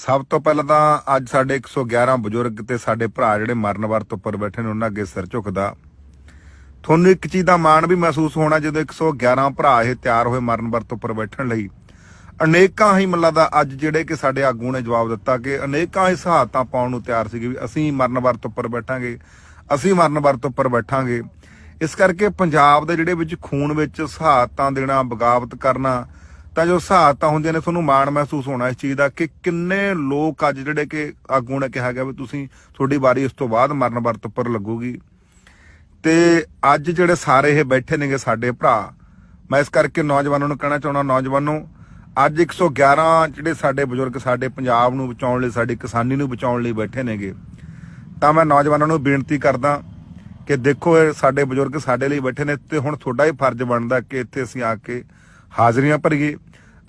ਸਭ ਤੋਂ ਪਹਿਲਾਂ ਤਾਂ ਅੱਜ ਸਾਡੇ 111 ਬਜ਼ੁਰਗ ਤੇ ਸਾਡੇ ਭਰਾ ਜਿਹੜੇ ਮਰਨ ਵਰਤ ਉੱਪਰ ਬੈਠੇ ਨੇ, ਉਹਨਾਂ ਅੱਗੇ ਸਿਰ ਝੁਕਦਾ। ਤੁਹਾਨੂੰ ਇੱਕ ਚੀਜ਼ ਦਾ ਮਾਣ ਵੀ ਮਹਿਸੂਸ ਹੋਣਾ ਜਦੋਂ 111 ਭਰਾ ਇਹ ਤਿਆਰ ਹੋਏ ਮਰਨ ਵਰਤ ਉੱਪਰ ਬੈਠਣ ਲਈ। ਅਨੇਕਾਂ ਹੀ ਮੱਲਾ ਦਾ ਅੱਜ ਜਿਹੜੇ ਕਿ ਸਾਡੇ ਆਗੂ ਨੇ ਜਵਾਬ ਦਿੱਤਾ ਕਿ ਅਨੇਕਾਂ ਹੀ ਸਹਾਇਤਾਂ ਪਾਉਣ ਨੂੰ ਤਿਆਰ ਸੀਗੇ ਵੀ ਅਸੀਂ ਮਰਨ ਵਰਤ ਉੱਪਰ ਬੈਠਾਂਗੇ, ਅਸੀਂ ਮਰਨ ਵਰਤ ਉੱਪਰ ਬੈਠਾਂਗੇ। ਇਸ ਕਰਕੇ ਪੰਜਾਬ ਦੇ ਜਿਹੜੇ ਵਿੱਚ ਖੂਨ ਵਿੱਚ ਸਹਾਇਤਾਂ ਦੇਣਾ, ਬਗਾਵਤ ਕਰਨਾ ਤਾਂ ਜੋ ਸਹਾਇਤਾਂ ਹੁੰਦੀਆਂ ਨੇ, ਤੁਹਾਨੂੰ ਮਾਣ ਮਹਿਸੂਸ ਹੋਣਾ ਇਸ ਚੀਜ਼ ਦਾ ਕਿ ਕਿੰਨੇ ਲੋਕ ਅੱਜ ਜਿਹੜੇ ਕਿ ਆਗੂ ਨੇ ਕਿਹਾ ਗਿਆ ਵੀ ਤੁਸੀਂ ਤੁਹਾਡੀ ਵਾਰੀ ਉਸ ਤੋਂ ਬਾਅਦ ਮਰਨ ਵਰਤ ਉੱਪਰ ਲੱਗੂਗੀ। ਤੇ ਅੱਜ ਜਿਹੜੇ ਸਾਰੇ ਇਹ ਬੈਠੇ ਨੇਗੇ ਸਾਡੇ ਭਰਾ, ਮੈਂ ਇਸ ਕਰਕੇ ਨੌਜਵਾਨਾਂ ਨੂੰ ਕਹਿਣਾ ਚਾਹੁੰਦਾ, ਨੌਜਵਾਨੋ, ਅੱਜ 111 ਜਿਹੜੇ ਸਾਡੇ ਬਜ਼ੁਰਗ ਸਾਡੇ ਪੰਜਾਬ ਨੂੰ ਬਚਾਉਣ ਲਈ, ਸਾਡੀ ਕਿਸਾਨੀ ਨੂੰ ਬਚਾਉਣ ਲਈ ਬੈਠੇ ਨੇਗੇ। ਤਾਂ ਮੈਂ ਨੌਜਵਾਨਾਂ ਨੂੰ ਬੇਨਤੀ ਕਰਦਾ ਕਿ ਦੇਖੋ ਇਹ ਸਾਡੇ ਬਜ਼ੁਰਗ ਸਾਡੇ ਲਈ ਬੈਠੇ ਨੇ ਤੇ ਹੁਣ ਤੁਹਾਡਾ ਹੀ ਫਰਜ਼ ਬਣਦਾ ਕਿ ਇੱਥੇ ਅਸੀਂ ਆ ਕੇ ਹਾਜ਼ਰੀਆਂ ਭਰੀਏ।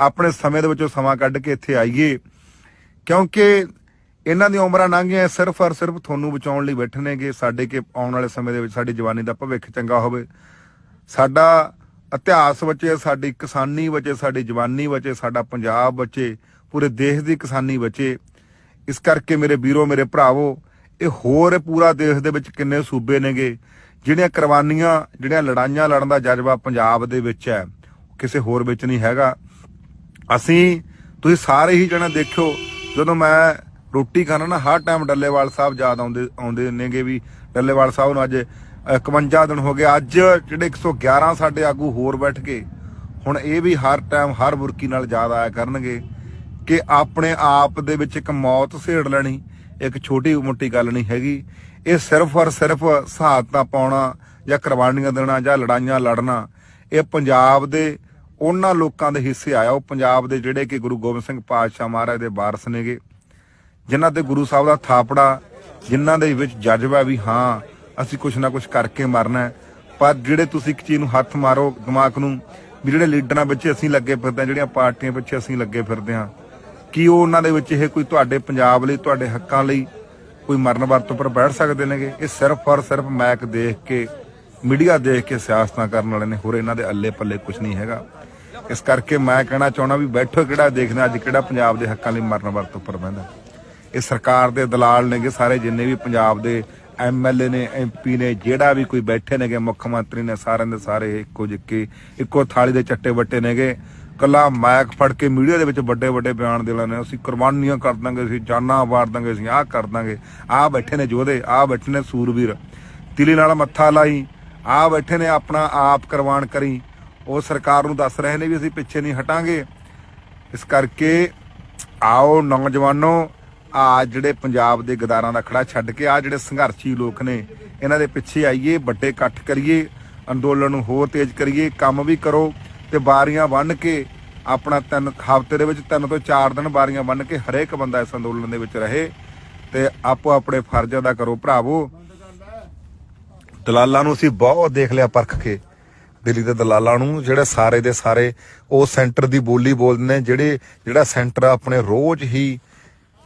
ਆਪਣੇ ਸਮੇਂ ਦੇ ਵਿੱਚੋਂ ਸਮਾਂ ਕੱਢ ਕੇ ਇੱਥੇ ਆਈਏ, ਕਿਉਂਕਿ ਇਹਨਾਂ ਦੀਆਂ ਉਮਰਾਂ ਲੰਘੀਆਂ ਸਿਰਫ ਔਰ ਸਿਰਫ ਤੁਹਾਨੂੰ ਬਚਾਉਣ ਲਈ ਬੈਠੇ ਨੇਗੇ, ਸਾਡੇ ਕਿ ਆਉਣ ਵਾਲੇ ਸਮੇਂ ਦੇ ਵਿੱਚ ਸਾਡੀ ਜਵਾਨੀ ਦਾ ਭਵਿੱਖ ਚੰਗਾ ਹੋਵੇ। ਸਾਡਾ ਇਤਿਹਾਸ ਬਚੇ, ਸਾਡੀ ਕਿਸਾਨੀ ਬਚੇ, ਸਾਡੀ ਜਵਾਨੀ ਬਚੇ, ਸਾਡਾ ਪੰਜਾਬ ਬਚੇ, ਪੂਰੇ ਦੇਸ਼ ਦੀ ਕਿਸਾਨੀ ਬਚੇ। ਇਸ ਕਰਕੇ ਮੇਰੇ ਵੀਰੋ, ਮੇਰੇ ਭਰਾਵੋ, ਇਹ ਹੋਰ ਪੂਰਾ ਦੇਸ਼ ਦੇ ਵਿੱਚ ਕਿੰਨੇ ਸੂਬੇ ਨੇਗੇ, ਜਿਹੜੀਆਂ ਕੁਰਬਾਨੀਆਂ, ਜਿਹੜੀਆਂ ਲੜਾਈਆਂ ਲੜਨ ਦਾ ਜਜ਼ਬਾ ਪੰਜਾਬ ਦੇ ਵਿੱਚ ਹੈ ਕਿਸੇ ਹੋਰ ਵਿੱਚ ਨਹੀਂ ਹੈਗਾ। ਅਸੀਂ ਤੁਸੀਂ ਸਾਰੇ ਹੀ ਜਣਾ ਦੇਖਿਓ, ਜਦੋਂ ਮੈਂ ਰੋਟੀ ਖਾਣਾ ਨਾ, ਹਰ ਟਾਈਮ ਡੱਲੇਵਾਲ ਸਾਹਿਬ ਯਾਦ ਆਉਂਦੇ ਆਉਂਦੇ ਨੇਗੇ ਵੀ ਡੱਲੇਵਾਲ ਸਾਹਿਬ ਨੂੰ ਅੱਜ 51 ਦਿਨ ਹੋ ਗਏ, ਅੱਜ ਜਿਹੜੇ 111 ਸਾਡੇ ਆਗੂ ਹੋਰ ਬੈਠ ਕੇ, ਹੁਣ ਇਹ ਵੀ ਹਰ ਟਾਈਮ ਹਰ ਬੁਰਕੀ ਨਾਲ ਯਾਦ ਆਇਆ ਕਰਨਗੇ ਕਿ ਆਪਣੇ ਆਪ ਦੇ ਵਿੱਚ ਇੱਕ ਮੌਤ ਸੇੜ ਲੈਣੀ, ਇੱਕ ਛੋਟੀ ਮੋਟੀ ਗੱਲ ਨਹੀਂ ਹੈਗੀ। ਇਹ ਸਿਰਫ ਔਰ ਸਿਰਫ ਸਹਾਇਤਾ ਪਾਉਣਾ ਜਾਂ ਕੁਰਬਾਨੀਆਂ ਦੇਣਾ ਜਾਂ ਲੜਾਈਆਂ ਲੜਨਾ, ਇਹ ਪੰਜਾਬ ਦੇ ਉਹਨਾਂ ਲੋਕਾਂ ਦੇ ਹਿੱਸੇ ਆਇਆ। ਉਹ ਪੰਜਾਬ ਦੇ ਜਿਹੜੇ ਕਿ ਗੁਰੂ ਗੋਬਿੰਦ ਸਿੰਘ ਪਾਤਸ਼ਾਹ ਮਹਾਰਾਜ ਦੇ ਵਾਰਸ ਨੇਗੇ, ਜਿਨ੍ਹਾਂ ਤੇ ਗੁਰੂ ਸਾਹਿਬ ਦਾ ਥਾਪੜਾ, ਜਿਨ੍ਹਾਂ ਦੇ ਵਿੱਚ ਜਜ਼ਬਾ ਵੀ ਹਾਂ, ਅਸੀਂ ਕੁਝ ਨਾ ਕੁਝ ਕਰਕੇ ਮਰਨਾ ਪਰ ਜਿਹੜੇ ਤੁਸੀਂ ਇੱਕ ਚੀਜ਼ ਨੂੰ ਹੱਥ ਮਾਰੋ ਦਿਮਾਗ ਨੂੰ, ਵੀ ਜਿਹੜੇ ਲੀਡਰਾਂ ਵਿੱਚ ਅਸੀਂ ਲੱਗੇ ਫਿਰਦੇ ਹਾਂ, ਜਿਹੜੀਆਂ ਪਾਰਟੀਆਂ ਵਿੱਚ ਅਸੀਂ ਲੱਗੇ ਫਿਰਦੇ ਹਾਂ, ਕੀ ਉਹ ਉਹਨਾਂ ਦੇ ਵਿੱਚ ਇਹ ਕੋਈ ਤੁਹਾਡੇ ਪੰਜਾਬ ਲਈ, ਤੁਹਾਡੇ ਹੱਕਾਂ ਲਈ ਕੋਈ ਮਰਨ ਵਰਤ ਉੱਪਰ ਬੈਠ ਸਕਦੇ ਨੇਗੇ? ਇਹ ਸਿਰਫ ਔਰ ਸਿਰਫ ਮੈਕ ਦੇਖ ਕੇ, ਮੀਡੀਆ ਦੇਖ ਕੇ ਸਿਆਸਤਾਂ ਕਰਨ ਵਾਲੇ ਨੇ, ਹੋਰ ਇਹਨਾਂ ਦੇ ਅੱਲੇ ਪੱਲੇ ਕੁਝ ਨਹੀਂ ਹੈਗਾ। ਇਸ ਕਰਕੇ ਮੈਂ ਕਹਿਣਾ ਚਾਹੁੰਦਾ ਵੀ ਬੈਠੋ ਕਿਹੜਾ ਦੇਖਣਾ ਅੱਜ ਕਿਹੜਾ ਪੰਜਾਬ ਦੇ ਹੱਕਾਂ ਲਈ ਮਰਨ ਵਰਤ ਉੱਪਰ ਬਹਿੰਦਾ। ਇਹ ਸਰਕਾਰ ਦੇ ਦਲਾਲ ਨੇਗੇ, ਸਾਰੇ ਜਿੰਨੇ ਵੀ ਪੰਜਾਬ ਦੇ ਐਮਐਲਏ ਨੇ ਐਮਪੀ ਨੇ, ਜਿਹੜਾ ਵੀ ਕੋਈ ਬੈਠੇ ਨੇਗੇ, ਮੁੱਖ ਮੰਤਰੀ ਨੇ, ਸਾਰਿਆਂ ਦੇ ਸਾਰੇ ਇੱਕੋ ਜਿੱਕੇ, ਇੱਕੋ ਥਾਲੀ ਦੇ ਚੱਟੇ ਵੱਟੇ ਨੇਗੇ। ਕੱਲਾ ਮਾਇਕ ਫੜ ਕੇ ਮੀਡੀਆ ਦੇ ਵਿੱਚ ਵੱਡੇ ਵੱਡੇ ਬਿਆਨ ਦੇ ਲੈਣੇ ਅਸੀਂ ਕੁਰਬਾਨੀਆਂ ਕਰ ਦਾਂਗੇ, ਅਸੀਂ ਜਾਨਾਂ ਵਾਰ ਦਾਂਗੇ, ਅਸੀਂ ਆਹ ਕਰ ਦਾਂਗੇ। ਆਹ ਬੈਠੇ ਨੇ ਯੋਧੇ, ਆਹ ਬੈਠੇ ਨੇ ਸੂਰਵੀਰ ਤਿਲੀ ਨਾਲ ਮੱਥਾ ਲਾਈ, ਆਹ ਬੈਠੇ ਨੇ ਆਪਣਾ ਆਪ ਕੁਰਬਾਨ ਕਰੀ। ਉਹ ਸਰਕਾਰ ਨੂੰ ਦੱਸ ਰਹੇ ਨੇ ਵੀ ਅਸੀਂ ਪਿੱਛੇ ਨਹੀਂ ਹਟਾਂਗੇ। ਇਸ ਕਰਕੇ ਆਓ ਨੌਜਵਾਨੋ, ਆ ਜਿਹੜੇ ਪੰਜਾਬ ਦੇ ਗਦਾਰਾਂ ਦਾ ਖੜਾ ਛੱਡ ਕੇ ਆ ਜਿਹੜੇ ਸੰਘਰਸ਼ੀ ਲੋਕ ਨੇ, ਇਹਨਾਂ ਦੇ ਪਿੱਛੇ ਆਈਏ ਵੱਡੇ ਇਕੱਠ ਕਰੀਏ, ਅੰਦੋਲਨ ਨੂੰ ਹੋਰ ਤੇਜ਼ ਕਰੀਏ, ਕੰਮ ਵੀ ਕਰੋ ਤੇ ਬਾਰੀਆਂ ਬੰਨ ਕੇ ਆਪਣਾ ਤਿੰਨ ਹਫ਼ਤੇ ਦੇ ਵਿੱਚ ਤਿੰਨ ਤੋਂ ਚਾਰ ਦਿਨ ਬਾਰੀਆਂ ਬੰਨ ਕੇ ਹਰੇਕ ਬੰਦਾ ਇਸ ਅੰਦੋਲਨ ਦੇ ਵਿੱਚ ਰਹੇ ਤੇ ਆਪੋ ਆਪਣੇ ਫਰਜ਼ਾਂ ਦਾ ਕਰੋ ਭਰਾਵੋ। ਦਲਾਲਾਂ ਨੂੰ ਅਸੀਂ ਬਹੁਤ ਦੇਖ ਲਿਆ ਪਰਖ ਕੇ। ਦਿੱਲੀ ਦੇ ਦਲਾਲਾਂ ਨੂੰ, ਜਿਹੜੇ ਸਾਰੇ ਦੇ ਸਾਰੇ ਉਹ ਸੈਂਟਰ ਦੀ ਬੋਲੀ ਬੋਲਦੇ ਨੇ, ਜਿਹੜੇ, ਜਿਹੜਾ ਸੈਂਟਰ ਆਪਣੇ ਰੋਜ਼ ਹੀ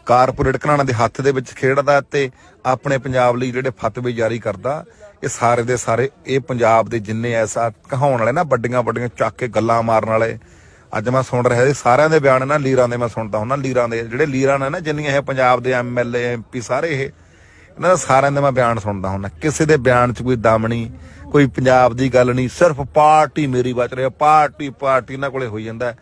ਕਾਰਪੋਰੇਟ ਘਰਾਣਿਆਂ ਦੇ ਹੱਥ ਦੇ ਵਿੱਚ ਖੇਡਦਾ ਤੇ ਆਪਣੇ ਪੰਜਾਬ ਲਈ ਜਿਹੜੇ ਫਤਵੇ ਜਾਰੀ ਕਰਦਾ, ਇਹ ਸਾਰੇ ਦੇ ਸਾਰੇ, ਇਹ ਪੰਜਾਬ ਦੇ ਜਿੰਨੇ ਐਸਾ ਕਹਾਉਣ ਵਾਲੇ ਨਾ, ਵੱਡੀਆਂ ਵੱਡੀਆਂ ਚੱਕ ਕੇ ਗੱਲਾਂ ਮਾਰਨ ਵਾਲੇ, ਅੱਜ ਮੈਂ ਸੁਣ ਰਿਹਾ ਸੀ, ਸਾਰਿਆਂ ਦੇ ਬਿਆਨ ਨਾ ਲੀਰਾਂ ਦੇ ਮੈਂ ਸੁਣਦਾ ਹੁੰਦਾ, ਲੀਰਾਂ ਦੇ, ਜਿਹੜੇ ਲੀਰਾਂ ਨੇ ਨਾ, ਜਿੰਨੀਆਂ ਇਹ ਪੰਜਾਬ ਦੇ ਐਮਐਲਏ ਐਮਪੀ ਸਾਰੇ ਇਹ ਇਹਨਾਂ ਦਾ ਸਾਰਿਆਂ ਦੇ ਮੈਂ ਬਿਆਨ ਸੁਣਦਾ ਹੁੰਦਾ। ਕਿਸੇ ਦੇ ਬਿਆਨ 'ਚ ਕੋਈ ਦਮ ਨਹੀਂ, ਕੋਈ ਪੰਜਾਬ ਦੀ ਗੱਲ ਨਹੀਂ, ਸਿਰਫ ਪਾਰਟੀ ਮੇਰੀ ਬਚ ਰਹੀ ਪਾਰਟੀ ਪਾਰਟੀ ਇਹਨਾਂ ਕੋਲੇ ਹੋਈ ਜਾਂਦਾ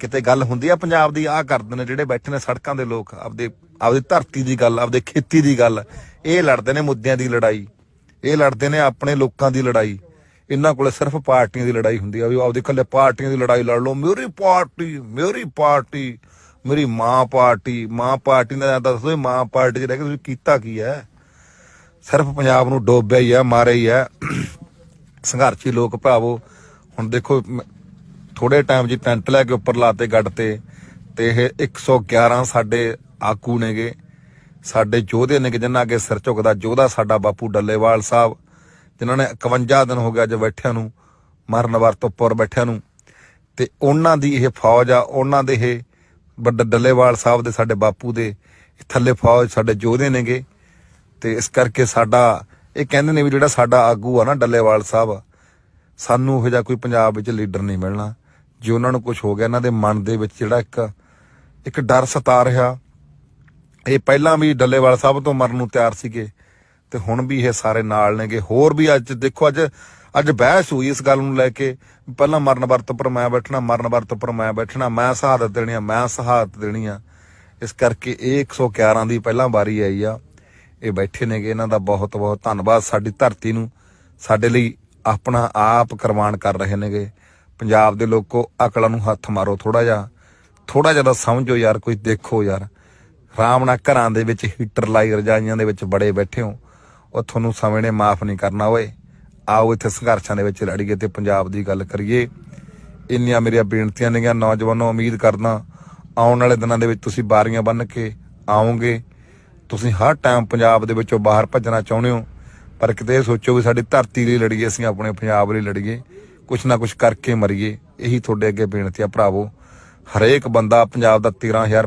ਕਿਤੇ ਗੱਲ ਹੁੰਦੀ ਆ ਪੰਜਾਬ ਦੀ, ਆਹ ਕਰਦੇ ਨੇ ਜਿਹੜੇ ਬੈਠੇ ਨੇ ਸੜਕਾਂ ਦੇ ਲੋਕ, ਆਪਦੇ, ਆਪਦੀ ਧਰਤੀ ਦੀ ਗੱਲ, ਆਪਦੇ ਖੇਤੀ ਦੀ ਗੱਲ। ਇਹ ਲੜਦੇ ਨੇ ਮੁੱਦਿਆਂ ਦੀ ਲੜਾਈ। ਇਹ ਲੜਦੇ ਨੇ ਆਪਣੇ ਲੋਕਾਂ ਦੀ ਲੜਾਈ। ਇਹਨਾਂ ਕੋਲੇ ਸਿਰਫ ਪਾਰਟੀਆਂ ਦੀ ਲੜਾਈ ਹੁੰਦੀ ਆ ਵੀ ਆਪਦੇ ਇਕੱਲੇ ਪਾਰਟੀਆਂ ਦੀ ਲੜਾਈ ਲੜ ਲਓ। ਮੇਰੀ ਪਾਰਟੀ ਮੇਰੀ ਪਾਰਟੀ। ਮੇਰੀ ਮਾਂ ਪਾਰਟੀ ਮਾਂ ਪਾਰਟੀ ਦਾ ਦੱਸੋ ਇਹ ਮਾਂ ਪਾਰਟੀ ਚ ਰਹਿ ਕੇ ਤੁਸੀਂ ਕੀਤਾ ਕੀ ਹੈ? ਸਿਰਫ ਪੰਜਾਬ ਨੂੰ ਡੋਬਿਆ ਹੀ ਆ ਮਾਰਿਆ ਹੀ ਆ ਸੰਘਰਸ਼ੀ ਲੋਕ ਭਰਾਵੋ, ਹੁਣ ਦੇਖੋ ਥੋੜੇ ਟਾਈਮ ਜੀ ਟੈਂਟ ਲੈ ਕੇ ਉੱਪਰ ਲਾਤੇ ਗੱਡ ਤੇ ਤੇ ਇਹ 111 ਸਾਡੇ ਆਕੂ ਨੇਗੇ। ਸਾਡੇ ਯੋਧੇ ਨੇ ਜਿਨ੍ਹਾਂ ਅੱਗੇ ਸਿਰ ਝੁਕਦਾ ਯੋਧਾ ਸਾਡਾ ਬਾਪੂ ਡੱਲੇਵਾਲ ਸਾਹਿਬ, ਜਿਨ੍ਹਾਂ ਨੇ 51 ਦਿਨ ਹੋ ਗਿਆ ਅੱਜ ਬੈਠਿਆਂ ਨੂੰ, ਮਰਨ ਵਰਤ ਉੱਪਰ ਬੈਠਿਆਂ ਨੂੰ। ਤੇ ਉਹਨਾਂ ਦੀ ਇਹ ਫੌਜ ਆ, ਉਹਨਾਂ ਦੇ ਇਹ ਵੱਡਾ ਡੱਲੇਵਾਲ ਸਾਹਿਬ ਦੇ, ਸਾਡੇ ਬਾਪੂ ਦੇ ਥੱਲੇ ਫੌਜ ਸਾਡੇ ਯੋਧੇ ਨੇਗੇ। ਤੇ ਇਸ ਕਰਕੇ ਸਾਡਾ, ਇਹ ਕਹਿੰਦੇ ਨੇ ਵੀ ਜਿਹੜਾ ਸਾਡਾ ਆਗੂ ਆ ਨਾ ਡੱਲੇਵਾਲ ਸਾਹਿਬ, ਸਾਨੂੰ ਇਹੋ ਜਿਹਾ ਕੋਈ ਪੰਜਾਬ ਵਿੱਚ ਲੀਡਰ ਨਹੀਂ ਮਿਲਣਾ। ਜੇ ਉਹਨਾਂ ਨੂੰ ਕੁਝ ਹੋ ਗਿਆ, ਇਹਨਾਂ ਦੇ ਮਨ ਦੇ ਵਿੱਚ ਜਿਹੜਾ ਇੱਕ ਇੱਕ ਡਰ ਸਤਾ ਰਿਹਾ। ਇਹ ਪਹਿਲਾਂ ਵੀ ਡੱਲੇਵਾਲ ਸਾਹਿਬ ਤੋਂ ਮਰਨ ਨੂੰ ਤਿਆਰ ਸੀਗੇ, ਤੇ ਹੁਣ ਵੀ ਇਹ ਸਾਰੇ ਨਾਲ ਨੇਗੇ। ਹੋਰ ਵੀ ਅੱਜ ਦੇਖੋ, ਅੱਜ ਅੱਜ ਬਹਿਸ ਹੋਈ ਇਸ ਗੱਲ ਨੂੰ ਲੈ ਕੇ, ਪਹਿਲਾਂ ਮਰਨ ਵਰਤ ਪਰ ਮੈਂ ਬੈਠਣਾ, ਮਰਨ ਵਰਤ ਪਰ ਮੈਂ ਬੈਠਣਾ, ਮੈਂ ਸ਼ਹਾਦਤ ਦੇਣੀ ਆ, ਮੈਂ ਸ਼ਹਾਦਤ ਦੇਣੀ ਆ। ਇਸ ਕਰਕੇ ਇਹ 111 ਦੀ ਪਹਿਲਾਂ ਵਾਰੀ ਆਈ ਆ। ਇਹ ਬੈਠੇ ਨੇਗੇ, ਇਹਨਾਂ ਦਾ ਬਹੁਤ ਬਹੁਤ ਧੰਨਵਾਦ। ਸਾਡੀ ਧਰਤੀ ਨੂੰ, ਸਾਡੇ ਲਈ ਆਪਣਾ ਆਪ ਕੁਰਬਾਨ ਕਰ ਰਹੇ ਨੇਗੇ। ਪੰਜਾਬ ਦੇ ਲੋਕੋ, ਅਕਲਾਂ ਨੂੰ ਹੱਥ ਮਾਰੋ ਥੋੜਾ ਜਿਹਾ। ਥੋੜਾ ਜਿਹਾ ਤਾਂ ਸਮਝੋ ਯਾਰ, ਕੋਈ ਦੇਖੋ ਯਾਰ। ਆਰਾਮ ਨਾਲ ਘਰਾਂ ਦੇ ਵਿੱਚ ਹੀਟਰ ਲਾਈ ਰਜਾਈਆਂ ਦੇ ਵਿੱਚ ਬੜੇ ਬੈਠੇ ਹੋ। ਉਹ ਤੁਹਾਨੂੰ ਸਮੇਂ ਨੇ ਮਾਫ ਨਹੀਂ ਕਰਨਾ ਓਏ। ਆਓ ਇੱਥੇ ਸੰਘਰਸ਼ਾਂ ਦੇ ਵਿੱਚ ਲੜੀਏ ਤੇ ਪੰਜਾਬ ਦੀ ਗੱਲ ਕਰੀਏ, ਇੰਨੀਆਂ ਮੇਰੀਆਂ ਬੇਨਤੀਆਂ ਨੇਗੀਆਂ, ਨੌਜਵਾਨੋ, ਉਮੀਦ ਕਰਦਾ ਆਉਣ ਵਾਲੇ ਦਿਨਾਂ ਦੇ ਵਿੱਚ ਤੁਸੀਂ ਬਾਰੀਆਂ ਬੰਨ ਕੇ ਆਓਗੇ। ਤੁਸੀਂ ਹਰ ਟਾਈਮ ਪੰਜਾਬ ਦੇ ਵਿੱਚੋਂ ਬਾਹਰ ਭੱਜਣਾ ਚਾਹੁੰਦੇ ਹੋ, ਪਰ ਕਿਤੇ ਇਹ ਸੋਚੋ ਵੀ ਸਾਡੀ ਧਰਤੀ ਲਈ ਲੜੀਏ, ਅਸੀਂ ਆਪਣੇ ਪੰਜਾਬ ਲਈ ਲੜੀਏ, ਕੁਛ ਨਾ ਕੁਛ ਕਰਕੇ ਮਰੀਏ। ਇਹੀ ਤੁਹਾਡੇ ਅੱਗੇ ਬੇਨਤੀ ਆ ਭਰਾਵੋ, ਹਰੇਕ ਬੰਦਾ ਪੰਜਾਬ ਦਾ 13000